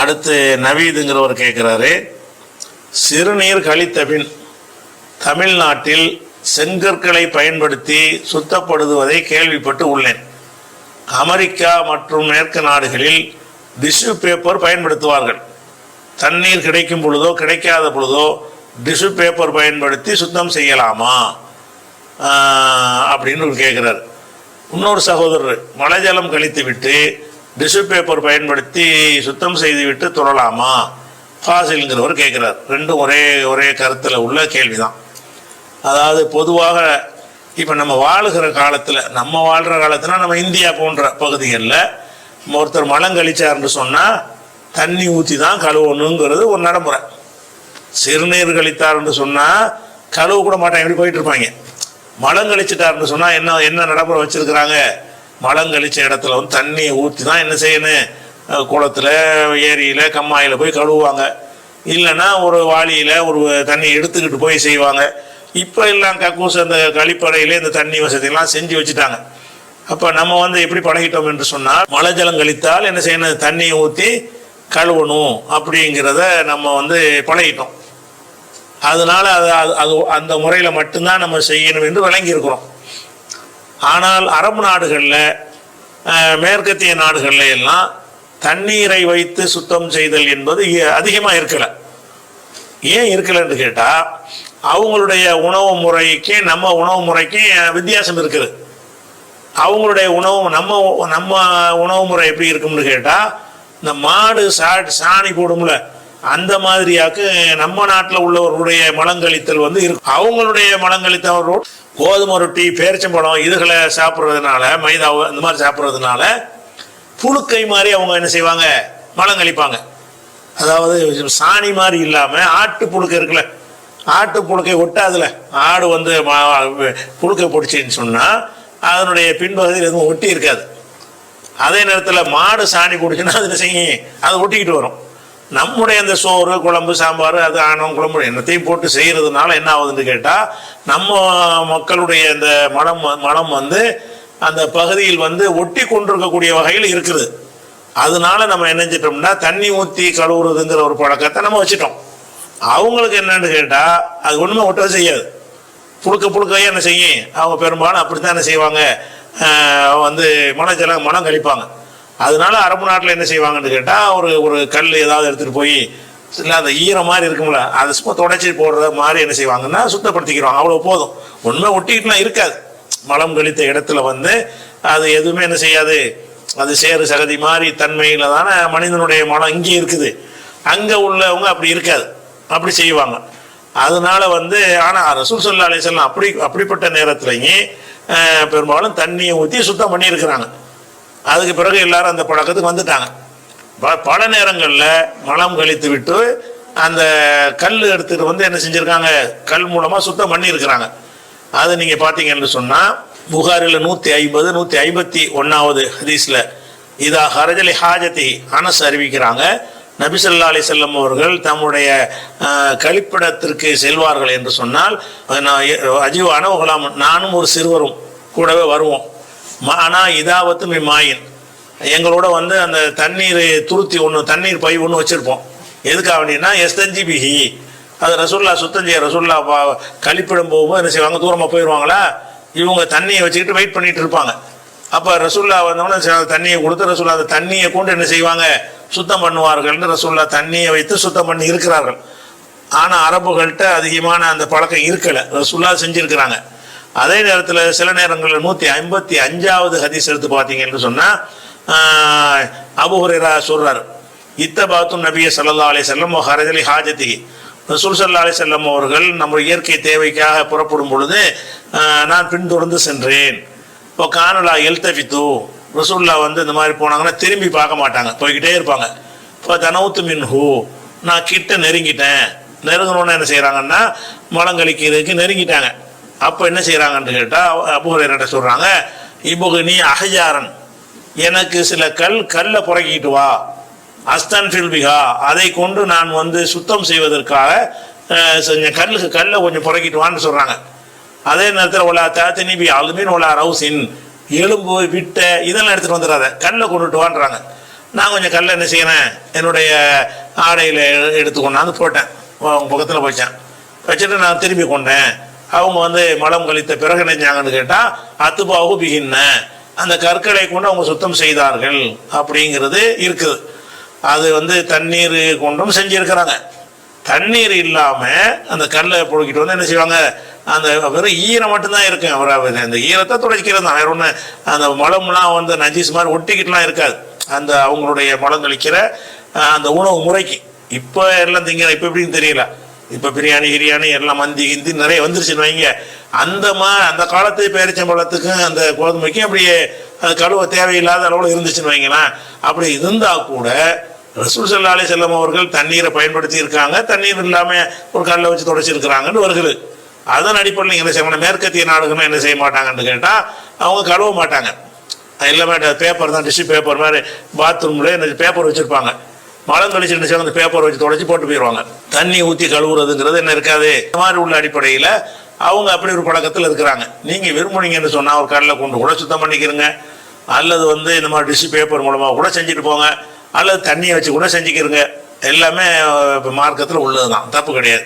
அடுத்து நவீதுங்கிறவர் கேட்குறாரு சிறுநீர் கழித்த பின் தமிழ்நாட்டில் செங்கற்களை பயன்படுத்தி சுத்தப்படுத்துவதை கேள்விப்பட்டு உள்ளேன். அமெரிக்கா மற்றும் மேற்கு நாடுகளில் டிஷ்யூ பேப்பர் பயன்படுத்துவார்கள். தண்ணீர் கிடைக்கும் பொழுதோ கிடைக்காத பொழுதோ டிஷ்யூ பேப்பர் பயன்படுத்தி சுத்தம் செய்யலாமா? அப்படின்னு அப்படின்னு கேட்குறாரு இன்னொரு சகோதரர் மலைஜலம் கழித்து விட்டு டிஷ்யூ பேப்பர் பயன்படுத்தி சுத்தம் செய்துவிட்டு துறலாமா ஃபாசில்ங்கிறவர் கேட்குறார். ரெண்டும் ஒரே ஒரே கருத்தில் உள்ள கேள்விதான். அதாவது பொதுவாக இப்போ நம்ம வாழுகிற காலத்தில் நம்ம வாழ்கிற காலத்தில் நம்ம இந்தியா போன்ற பகுதிகளில் ஒருத்தர் மலம் கழிச்சாருன்னு சொன்னால் தண்ணி ஊற்றி தான் கழுவணுங்கிறது ஒரு நடைமுறை. சிறுநீர் கழித்தார்னு சொன்னால் கழுவு கூட மாட்டாங்க எப்படி போயிட்டு இருப்பாங்க. மலம் கழிச்சிட்டாருன்னு சொன்னால் என்ன என்ன நடைமுறை வச்சிருக்கிறாங்க? மலம் கழிச்ச இடத்துல வந்து தண்ணியை ஊற்றி தான் என்ன செய்யணும்? குளத்தில் குளத்துல ஏரியில் கம்மாயில் போய் கழுவுவாங்க. இல்லைன்னா ஒரு வாளியில் ஒரு தண்ணி எடுத்துக்கிட்டு போய் செய்வாங்க. இப்போ எல்லாம் கக்கூஸ் அந்த கழிப்பறையிலே இந்த தண்ணி வசதியெல்லாம் செஞ்சு வச்சுட்டாங்க. அப்போ நம்ம வந்து எப்படி பழகிட்டோம் என்று சொன்னால் மழை ஜலம் கழித்தால் என்ன செய்யணும்? தண்ணியை ஊற்றி கழுவணும் அப்படிங்கிறத நம்ம வந்து பழகிட்டோம். அதனால அது அது- அது அந்த முறையில் மட்டும்தான் நம்ம செய்யணும் என்று விளங்கியிருக்கிறோம் ஆனால் அரபு நாடுகளில் மேற்கத்திய நாடுகள்ல எல்லாம் தண்ணீரை வைத்து சுத்தம் செய்தல் என்பது அதிகமாக இருக்கலை. ஏன் இருக்கலைன்னு கேட்டால் அவங்களுடைய உணவு முறைக்கு நம்ம உணவு முறைக்கு வித்தியாசம் இருக்குது. அவங்களுடைய உணவு நம்ம நம்ம உணவு முறை எப்படி இருக்கும்னு கேட்டால் இந்த மாடு சா சாணி போடும்ல. அந்த மாதிரியாக்கு நம்ம நாட்டில் உள்ளவர்களுடைய மலங்கழித்தல் வந்து இருக்கும் அவங்களுடைய மலங்கழித்தவர்கள் கோதுமை ரொட்டி பேரிச்சம்பழம் இதுகளை சாப்பிட்றதுனால மைதா இந்த மாதிரி சாப்பிட்றதுனால புழுக்கை மாதிரி அவங்க என்ன செய்வாங்க? மலங்கழிப்பாங்க அதாவது சாணி மாதிரி இல்லாமல் ஆட்டு புழுக்கை இருக்குல்ல ஆட்டு புழுக்கை ஒட்டாதுல. ஆடு வந்து புழுக்கை பிடிச்சின்னு சொன்னால் அதனுடைய பின்பகுதியில் எதுவும் ஒட்டி இருக்காது. அதே நேரத்தில் மாடு சாணி பிடிச்சுன்னா அது என்ன செய்யும்? அது ஒட்டிக்கிட்டு வரும். நம்முடைய அந்த சோறு குழம்பு சாம்பார் அது ஆணவம் குழம்பு என்னத்தையும் போட்டு செய்கிறதுனால என்ன ஆகுதுன்னு கேட்டால் நம்ம மக்களுடைய அந்த மனம் மனம் வந்து அந்த பகுதியில் வந்து ஒட்டி கொண்டிருக்கக்கூடிய வகையில் இருக்குது. அதனால நம்ம என்ன செஞ்சிட்டோம்னா தண்ணி ஊற்றி கழுவுறதுங்கிற ஒரு பழக்கத்தை நம்ம வச்சுட்டோம். அவங்களுக்கு என்னன்னு கேட்டால் அது ஒன்றுமே ஒட்டவே செய்யாது. புழுக்க புழுக்கையே என்ன செய்யும்? அவங்க பெரும்பாலும் அப்படித்தான் என்ன செய்வாங்க வந்து மனஜலம் மனம் கழிப்பாங்க. அதனால அரபு நாட்டில் என்ன செய்வாங்கன்னு கேட்டால் ஒரு ஒரு கல் ஏதாவது எடுத்துகிட்டு போய் இல்லை அந்த ஈரம் மாதிரி இருக்கும்ல அதை சும்மா தொடச்சி போடுற மாதிரி என்ன செய்வாங்கன்னா சுத்தப்படுத்திக்கிறோம். அவ்வளோ போதும். ஒன்றுமே ஒட்டிக்கிட்டுலாம் இருக்காது. மலம் கழித்த இடத்துல வந்து அது எதுவுமே என்ன செய்யாது. அது சேறு சகதி மாதிரி தன்மையில் தானே மனிதனுடைய மனம் இங்கே இருக்குது. அங்கே உள்ளவங்க அப்படி இருக்காது. அப்படி செய்வாங்க. அதனால வந்து ஆனால் ரசூல் சொல்லா அலிசல்லாம் அப்படி அப்படிப்பட்ட நேரத்துலையும் பெரும்பாலும் தண்ணியை ஊற்றி சுத்தம் பண்ணியிருக்கிறாங்க. அதுக்கு பிறகு எல்லாரும் அந்த பழக்கத்துக்கு வந்துட்டாங்க. ப- பல நேரங்களில் மலம் கழித்து விட்டு அந்த கல் எடுத்துகிட்டு வந்து என்ன செஞ்சுருக்காங்க? கல் மூலமாக சுத்தம் பண்ணியிருக்கிறாங்க. அது நீங்கள் பார்த்தீங்கன்னு சொன்னால் புகாரில் நூற்றி ஐம்பது நூற்றி ஐம்பத்தி ஒன்றாவது ஹதீஸில் இதா ஹரஜலி ஹாஜதி அனஸ் அறிவிக்கிறாங்க. நபிசல்லா அலி செல்லம் அவர்கள் தம்முடைய கழிப்பிடத்திற்கு செல்வார்கள் என்று சொன்னால் நான் அஜீவான நானும் ஒரு சிறுவரும் கூடவே வருவோம். மானா இதாவத்து மி மாயின். எங்களோட வந்து அந்த தண்ணீர் துருத்தி ஒன்று தண்ணீர் பை ஒன்று வச்சுருப்போம். எதுக்காக அப்படின்னா எஸ்தஞ்சி பிஹி அது ரசுல்லா சுத்தம் செய்ய ரசுல்லா பா- கழிப்பிடம் போகும்போது என்ன செய்வாங்க தூரமாக போயிடுவாங்களா இவங்க தண்ணியை வச்சுக்கிட்டு வெயிட் பண்ணிட்டு இருப்பாங்க. அப்போ ரசுல்லா வந்தவொடனே தண்ணியை கொடுத்து ரசுல்லா அந்த தண்ணியை கொண்டு என்ன செய்வாங்க? சுத்தம் பண்ணுவார்கள்னு ரசுல்லா தண்ணியை வைத்து சுத்தம் பண்ணி இருக்கிறார்கள். ஆனால் அரபுகள்கிட்ட அதிகமான அந்த பழக்கம் இருக்கலை. ரசுல்லா செஞ்சுருக்கிறாங்க. அதே நேரத்தில் சில நேரங்களில் நூற்றி ஐம்பத்தி அஞ்சாவது ஹதீஸ் எடுத்து பார்த்தீங்கன்னு சொன்னால் அபு சொல்றார். இத்த பாத்தும் நபிய சல்லா அலி செல்லம் ஹரஜலி ஹாஜதி ரசூல் சல்லா அலி செல்லம் அவர்கள் நம்ம இயற்கை தேவைக்காக புறப்படும் பொழுது நான் பின்தொடர்ந்து சென்றேன். இப்போ கானலா எல்தபித்து ரசூல்லா வந்து இந்த மாதிரி போனாங்கன்னா திரும்பி பார்க்க மாட்டாங்க. போய்கிட்டே இருப்பாங்க. இப்போ தனவுத்து மின்ஹூ. நான் கிட்ட நெருங்கிட்டேன். நெருங்கணும்னு என்ன செய்கிறாங்கன்னா முழங்கலிக்கிறதுக்கு நெருங்கிட்டாங்க. அப்போ என்ன செய்கிறாங்கன்னு கேட்டால் அபூரையிட்ட சொல்கிறாங்க இப்போ நீ அகஜாரன் எனக்கு சில கல் கல்லை புறக்கிட்டு வா. அஸ்தான் ஃபில்பிகா அதை கொண்டு நான் வந்து சுத்தம் செய்வதற்காக அஹ், கல்லுக்கு கல்லை கொஞ்சம் புறக்கிட்டு வான்னு சொல்கிறாங்க அதே நேரத்தில் ஒலா தாத்தினி பி அலுமின் ஒலா ரவுசின். எலும்பு விட்டை இதெல்லாம் எடுத்துகிட்டு வந்துடாத. கல்லை கொண்டுட்டு வான்றாங்க. நான் கொஞ்சம் கல்லை என்ன செய்யறேன்? என்னுடைய ஆடையில் எடுத்து கொண்டாந்து போட்டேன். உங்கள் பக்கத்தில் வச்சேன் வச்சுட்டு நான் திரும்பி கொண்டேன். அவங்க வந்து மலம் கழித்த பிறகு நினைஞ்சாங்கன்னு கேட்டால் அத்துபாவு பிகின்ன அந்த கற்களை கொண்டு அவங்க சுத்தம் செய்தார்கள் அப்படிங்கிறது இருக்குது. அது வந்து தண்ணீர் கொண்டும் செஞ்சுருக்கிறாங்க. தண்ணீர் இல்லாமல் அந்த கல்லை புழுக்கிட்டு வந்து என்ன செய்வாங்க அந்த வெறும் ஈரம் மட்டும்தான் இருக்கும் அவர் அவர் அந்த ஈரத்தை துடைக்கிறது தான். வேற ஒன்று அந்த மலம்லாம் வந்து நஜீஸ் மாதிரி ஒட்டிக்கிட்டுலாம் இருக்காது. அந்த அவங்களுடைய மலம் கழிக்கிற அந்த உணவு முறைக்கு. இப்போ எல்லாம் திங்கிற இப்போ எப்படின்னு தெரியல. இப்போ பிரியாணி கிரியாணி எல்லாம் மந்தி கிந்தி நிறைய வந்துருச்சுன்னு வைங்க. அந்த மா அந்த காலத்து பேரிச்சம்பழத்துக்கும் அந்த கோதுமைக்கும் அப்படியே அது கழுவ தேவையில்லாத அளவில் இருந்துச்சுன்னு வைங்களேன். அப்படி இருந்தா கூட ரசூல் சல்லா அலி செல்லம் அவர்கள் தண்ணீரை பயன்படுத்தி இருக்காங்க. தண்ணீர் இல்லாம ஒரு கல்லை வச்சு தொடச்சிருக்கிறாங்கன்னு வருகிறது. அதன் அடிப்படையில் என்ன செய்யணும் மேற்கத்திய நாடுகள்லாம் என்ன செய்ய மாட்டாங்கன்னு கேட்டால் அவங்க கழுவ மாட்டாங்க. எல்லாமே பேப்பர் தான் டிஷ்யூ பேப்பர் மாதிரி பாத்ரூம்ல என்ன பேப்பர் வச்சிருப்பாங்க. மலம் கழிச்சு சேர்ந்து அந்த பேப்பர் வச்சு தொடச்சி போட்டு போயிடுவாங்க. தண்ணி ஊற்றி கழுவுறதுங்கிறது என்ன இருக்காது. இந்த மாதிரி உள்ள அடிப்படையில் அவங்க அப்படி ஒரு பழக்கத்தில் இருக்கிறாங்க. நீங்கள் விரும்புனீங்கன்னு சொன்னால் ஒரு கடலை கொண்டு கூட சுத்தம் பண்ணிக்கிறங்க அல்லது வந்து இந்த மாதிரி டிஷ்யூ பேப்பர் மூலமாக கூட செஞ்சுட்டு போங்க. அல்லது தண்ணியை வச்சு கூட செஞ்சுக்கிறங்க எல்லாமே மார்க்கத்தில் உள்ளது தான் தப்பு கிடையாது.